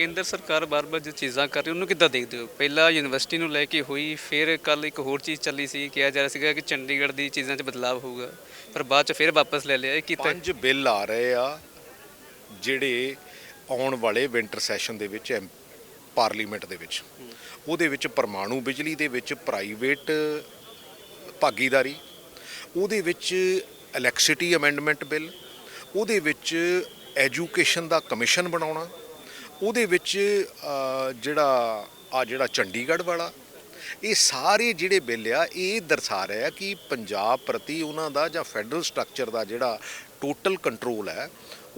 ਕੇਂਦਰ ਸਰਕਾਰ ਬਾਰ-ਬਾਰ ਜੋ ਚੀਜ਼ਾਂ ਕਰ ਰਹੀ ਉਹਨੂੰ ਕਿੱਦਾਂ ਦੇਖਦੇ ਹੋ? ਪਹਿਲਾਂ ਯੂਨੀਵਰਸਿਟੀ ਨੂੰ ਲੈ ਕੇ ਹੋਈ, ਫਿਰ ਕੱਲ ਇੱਕ ਹੋਰ ਚੀਜ਼ ਚੱਲੀ ਸੀ, ਕਿਹਾ ਜਾ ਰਿਹਾ ਸੀਗਾ ਕਿ ਚੰਡੀਗੜ੍ਹ ਦੀ ਚੀਜ਼ਾਂ 'ਚ ਬਦਲਾਅ ਹੋਊਗਾ, ਪਰ ਬਾਅਦ 'ਚ ਫਿਰ ਵਾਪਸ ਲੈ ਲਿਆ, ਇਹ ਕੀਤਾ ਪੰਜ ਬਿੱਲ ਆ ਰਹੇ ਆ, ਜਿਹੜੇ ਆਉਣ ਵਾਲੇ ਵਿੰਟਰ ਸੈਸ਼ਨ ਦੇ ਵਿੱਚ ਐਮ- ਪਾਰਲੀਮੈਂਟ ਦੇ ਵਿੱਚ। ਉਹਦੇ ਵਿੱਚ ਪਰਮਾਣੂ ਬਿਜਲੀ ਦੇ ਵਿੱਚ ਪ੍ਰਾਈਵੇਟ ਭਾਗੀਦਾਰੀ, ਉਹਦੇ ਵਿੱਚ ਇਲੈਕਟ੍ਰਿਸਿਟੀ ਅਮੈਂਡਮੈਂਟ ਬਿੱਲ, ਉਹਦੇ ਵਿੱਚ ਐਜੂਕੇਸ਼ਨ ਦਾ ਕਮਿਸ਼ਨ ਬਣਾਉਣਾ ਉਹਦੇ ਵਿੱਚ ਜਿਹੜਾ, ਆ ਜਿਹੜਾ ਚੰਡੀਗੜ੍ਹ ਵਾਲਾ, ਇਹ ਸਾਰੇ ਜਿਹੜੇ ਬਿੱਲ ਆ, ਇਹ ਦਰਸਾ ਰਿਹਾ ਕਿ ਪੰਜਾਬ ਪ੍ਰਤੀ ਉਹਨਾਂ ਦਾ ਜਾਂ ਫੈਡਰਲ ਸਟਰਕਚਰ ਦਾ ਜਿਹੜਾ ਟੋਟਲ ਕੰਟਰੋਲ ਹੈ,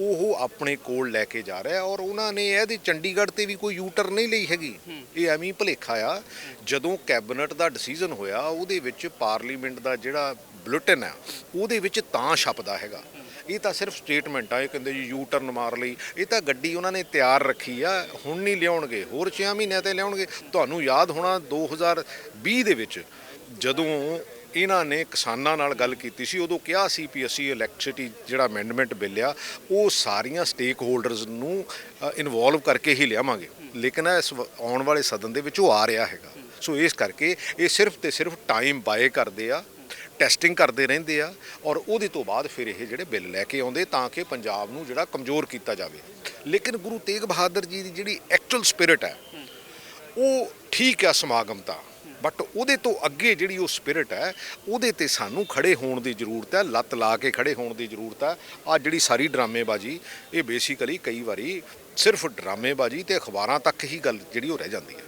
ਉਹ ਆਪਣੇ ਕੋਲ ਲੈ ਕੇ ਜਾ ਰਿਹਾ ਔਰ ਉਹਨਾਂ ਨੇ ਇਹਦੇ ਚੰਡੀਗੜ੍ਹ ਤੇ ਵੀ ਕੋਈ ਯੂਟਰ ਨਹੀਂ ਲਈ ਹੈਗੀ। ਇਹ ਐਵੇਂ ਹੀ ਭੁਲੇਖਾ ਆ। ਜਦੋਂ ਕੈਬਨਿਟ ਦਾ ਡਿਸੀਜਨ ਹੋਇਆ, ਉਹਦੇ ਵਿੱਚ ਪਾਰਲੀਮੈਂਟ ਦਾ ਜਿਹੜਾ ਬੁਲੇਟਿਨ ਆ ਉਹਦੇ ਵਿੱਚ ਤਾਂ ਛਪਦਾ ਹੈਗਾ। ਇਹ ਤਾਂ ਸਿਰਫ ਸਟੇਟਮੈਂਟ ਆ, ਇਹ ਕਹਿੰਦੇ ਜੀ ਯੂ ਟਰਨ ਮਾਰ ਲਈ। ਇਹ ਤਾਂ ਗੱਡੀ ਉਹਨਾਂ ਨੇ ਤਿਆਰ ਰੱਖੀ ਆ, ਹੁਣ ਨਹੀਂ ਲਿਆਉਣਗੇ, ਹੋਰ 6 ਮਹੀਨਿਆਂ ਤੇ ਲਿਆਉਣਗੇ। ਤੁਹਾਨੂੰ ਯਾਦ ਹੋਣਾ 2020 ਦੇ ਵਿੱਚ, ਜਦੋਂ ਇਹਨਾਂ ਨੇ ਕਿਸਾਨਾਂ ਨਾਲ ਗੱਲ ਕੀਤੀ ਸੀ, ਉਦੋਂ ਕਿਹਾ ਸੀ ਵੀ ਅਸੀਂ ਇਲੈਕਟ੍ਰਿਸਿਟੀ ਜਿਹੜਾ ਅਮੈਂਡਮੈਂਟ ਬਿੱਲ ਆ, ਉਹ ਸਾਰੀਆਂ ਸਟੇਕ ਹੋਲਡਰਸ ਨੂੰ ਇਨਵੋਲਵ ਕਰਕੇ ਹੀ ਲਿਆਵਾਂਗੇ। ਲੇਕਿਨ ਇਸ ਵ- ਆਉਣ ਵਾਲੇ ਸਦਨ ਦੇ ਵਿੱਚ ਉਹ ਆ ਰਿਹਾ ਹੈਗਾ। ਸੋ ਇਸ ਕਰਕੇ ਇਹ ਸਿਰਫ ਤੇ ਸਿਰਫ ਟਾਈਮ ਬਾਏ ਕਰਦੇ ਆ। ਟੈਸਟਿੰਗ ਕਰਦੇ ਰਹਿੰਦੇ ਆ ਔਰ ਉਹਦੇ ਤੋਂ ਬਾਅਦ ਫਿਰ ਇਹ ਜਿਹੜੇ ਬਿੱਲ ਲੈ ਕੇ ਆਉਂਦੇ ਤਾਂ ਕਿ ਪੰਜਾਬ ਨੂੰ ਜਿਹੜਾ ਕਮਜ਼ੋਰ ਕੀਤਾ ਜਾਵੇ। ਲੇਕਿਨ ਗੁਰੂ ਤੇਗ ਬਹਾਦਰ ਜੀ ਦੀ ਜਿਹੜੀ ਐਕਚੁਅਲ ਸਪਿਰਿਟ ਹੈ, ਉਹ ਠੀਕ ਹੈ ਸਮਾਗਮ ਤਾਂ ਬਟ ਉਹਦੇ ਤੋਂ ਅੱਗੇ ਜਿਹੜੀ ਉਹ ਸਪਿਰਿਟ ਹੈ, ਉਹਦੇ ਤੇ ਸਾਨੂੰ ਖੜੇ ਹੋਣ ਦੀ ਜ਼ਰੂਰਤ ਹੈ, ਲੱਤ ਲਾ ਕੇ ਖੜੇ ਹੋਣ ਦੀ ਜ਼ਰੂਰਤ ਹੈ। ਆ ਜਿਹੜੀ ਸਾਰੀ ਡਰਾਮੇਬਾਜ਼ੀ, ਇਹ ਬੇਸਿਕਲੀ ਕਈ ਵਾਰੀ ਸਿਰਫ ਡਰਾਮੇਬਾਜ਼ੀ ਤੇ ਅਖਬਾਰਾਂ ਤੱਕ ਹੀ ਗੱਲ ਜਿਹੜੀ ਉਹ ਰਹਿ ਜਾਂਦੀ ਹੈ।